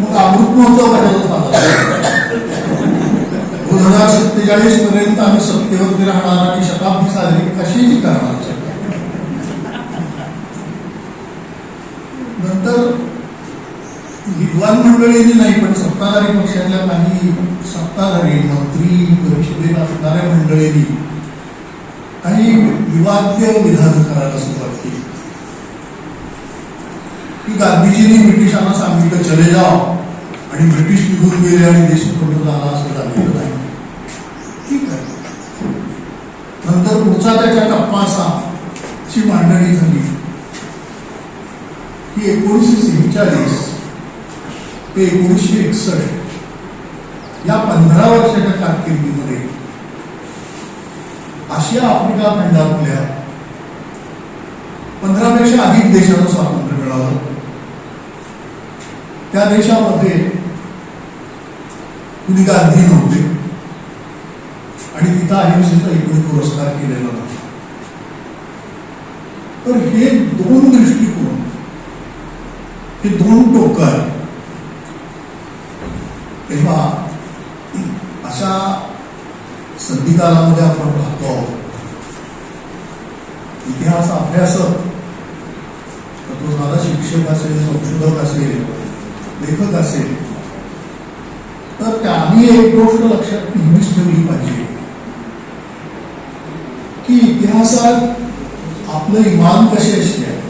मग अमृत महोत्सव दोन हजार सत्तेचाळीस पर्यंत आम्ही सत्तेवरती राहणार आणि शताब्दी साजरी कशीही करणार. नंतर विद्वान मंडळींनी नाही पण सत्ताधारी पक्षातल्या काही सत्ताधारी मंत्री परिषदेत असणाऱ्या मंडळींनी काही विवाद्य विधान करायला सुरुवात केली. की गांधीजींनी ब्रिटिशांना सांगितलं चले जाओ. आणि ब्रिटिश निघून गेले आणि देश स्वतंत्र झाला असं झालेलं नाही. ठीक आहे. नंतर पुढचा त्याच्या टप्पा असा ची मांडणी झाली. की एकोणीसशे सेहेचाळीस ते एकोणीसशे एकसष्ट या पंधरा वर्षाच्या कारकिर्दीमध्ये आशिया आफ्रिका खंडातल्या पंधरापेक्षा अधिक देशांना स्वातंत्र्य मिळालं. त्या देशामध्ये कुणी गांधी नव्हते. आणि तिथं अहिंसेचा एकूण पुरस्कार केलेला नव्हता तर हे दोन दृष्टिकोन हे दोन टोकं आहेत. तेव्हा अशा संधिकालामध्ये आपण राहतो आहोत. इतिहास अभ्यासक तो साधा शिक्षक असेल संशोधक असेल लेखक असेल तर त्यांनी एक गोष्ट लक्षात नेहमीच ठेवली पाहिजे. की इतिहासात आपलं इमान कसे असले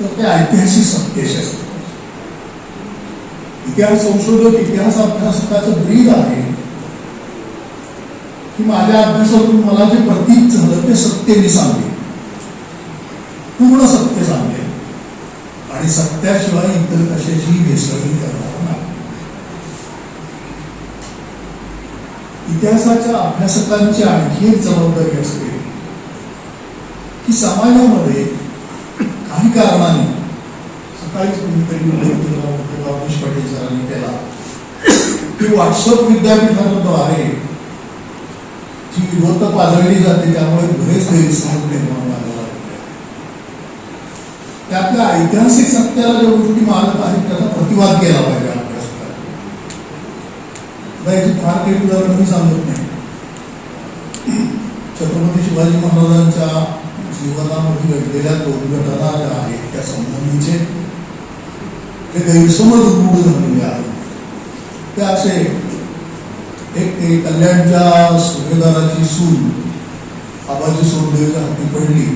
तर ते ऐतिहासिक सत्तेशी असते. इतिहास संशोधक इतिहास अभ्यासकाचं ब्रीद आहे की माझ्या अभ्यासातून मला जे प्रतीत झालं ते सत्तेने सांगेल. पूर्ण सत्य सांगेल. आणि सत्याशिवाय इतर कशाची भेसळही करणार नाही. इतिहासाच्या अभ्यासकांची आणखी एक जबाबदारी असते की समाजामध्ये काही कारणाने सकाळीच कोणीतरी उल्लेख केला होता पाटील सरांनी केला की व्हॉट्सअप विद्यापीठाद्वारे जी विरोधक पाजळली जाते त्यामुळे बरेच गैरसमज निर्माण झाले. त्यातल्या ऐतिहासिक सत्याला ज्या गोष्टी मानत आहेत त्याचा प्रतिवाद केला पाहिजे अभ्यासकांनी याची फार काही उदाहरण मी सांगत नाही. छत्रपती शिवाजी महाराजांच्या जीवनामध्ये घडलेल्या दोन घटना ज्या आहेत त्या संबंधीचे जे गैरसमज उद्भूत झालेले आहेत. ते असे एक ते कल्याणच्या सुभेदाराची सून आबाजी सोंडेच्या हाती पडली.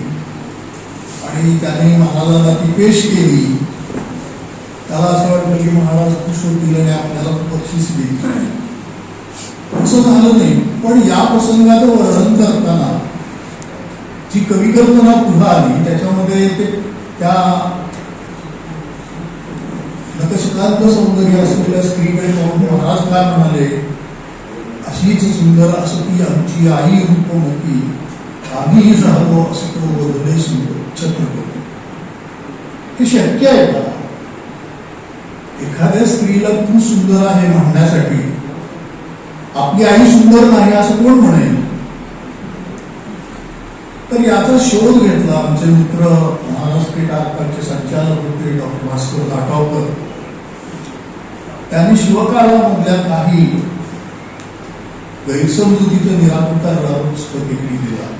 आणि त्याने महाराजांना ती पेश केली. त्याला असं वाटलं की महाराज खुश होतील आणि आपल्याला बक्षीस देईल. असं झालं नाही. पण या प्रसंगाचं वर्णन करताना जी कवी कल्पना पुढे आली त्याच्यामध्ये ते त्या नकशकांत सौंदर्य असलेल्या स्त्रीकडे पाहून महाराज काय म्हणाले अशीच सुंदर असं ती आमची आई रूप होती आम्हीही झालो असं तो छत्रपती हे शक्य आहे का एखाद्या स्त्रीला तू सुंदर आहे म्हणण्यासाठी आपली आई सुंदर नाही असं कोण म्हणेल तर याचा शोध घेतला आमचे मित्र महाराष्ट्र आर्काचे संचालक होते डॉक्टर भास्कर दाटावकर त्यांनी शिवकाळामधल्या काही गैरसमजुतीचं निराकरण करणारं पुस्तक दिला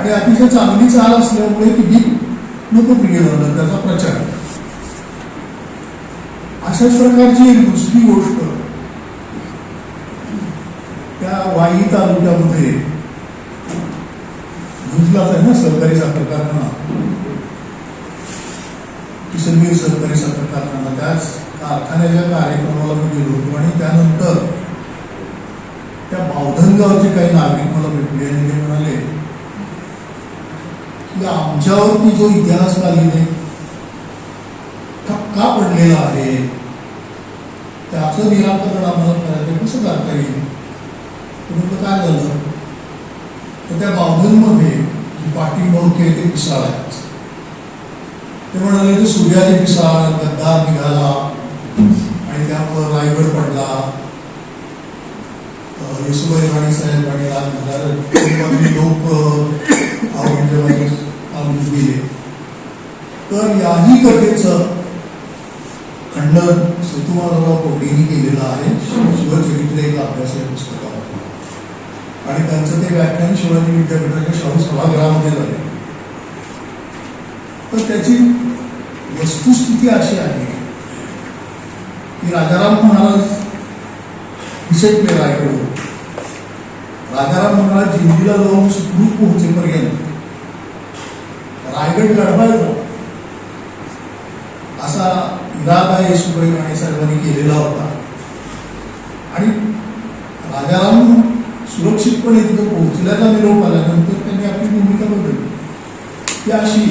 आणि अतिशय चांगली चाल असल्यामुळे ती गीत लोकप्रिय झालं त्याचा प्रचार. अशाच प्रकारची एक दुसरी गोष्ट त्या वाई तालुक्यामध्ये भुजलाच आहे ना सहकारी साखर कारखाना किसनवीर सहकारी साखर कारखाना त्याच कारखान्याच्या कार्यक्रमाला मी गेलो होतो आणि त्यानंतर त्या बावधनगावचे काही नागरिक मला भेटले आणि ते म्हणाले या की आमच्यावरती जो का का पडलेला आहे त्याचं निराकरण आम्हाला करायचं कसं करता येईल तर काय झालं तर त्या बाबूंमध्ये जी ते पिसाळ आहेत ते म्हणाले की सूर्याने पिसाळ गद्दार निघाला आणि त्यामुळं रायगड पडला. येसुबाई राणी साहेब आणि लोक औरंगजेबाने आणून दिले तर याही कथेचं खंडन सतुमाराव कोटींनी केलेलं आहे. शिवचरित्र एक अभ्यास आहे पुस्तकामध्ये आणि त्यांचं ते व्याख्यान शिवाजी विद्यापीठाच्या शाहू सभागृहामध्ये झाले. तर त्याची वस्तुस्थिती अशी आहे की राजाराम महाराज हिसकले रायगडवर राजाराम महाराज जिंजीला जाऊन सुखरूप पोहोचेपर्यंत रायगड लढवायचा असा इरादा येशुबाई राणे साहेबांनी केलेला होता. आणि राजाराम सुरक्षितपणे तिथं पोहोचल्याचा निरोप आल्यानंतर त्यांनी आपली भूमिका बदलली. ती अशी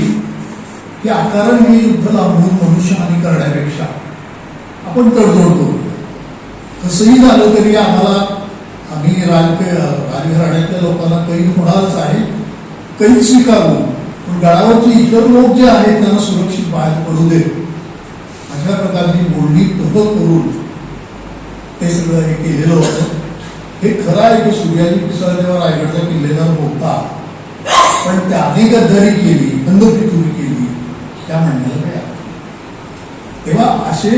की आकारण हे युद्ध लांबून मनुष्यहानी करण्यापेक्षा आपण तडजोड करू कसंही झालं तरी आम्हाला आम्ही राज राजघराण्यातल्या लोकांना कैद होणारच आहे. कैद स्वीकारू. गडावरचे इतर लोक जे आहेत त्यांना सुरक्षित बाहेर पडू दे. अशा प्रकारची बोलणी तह करून ते सगळं हे केलेलं होतं. हे खरं आहे की सूर्याजी पिसाळ जेव्हा रायगडच्या किल्लेदार होता पण त्याने गद्दारी केली बंदफितुरी केली त्या म्हणण्याला काय तेव्हा असे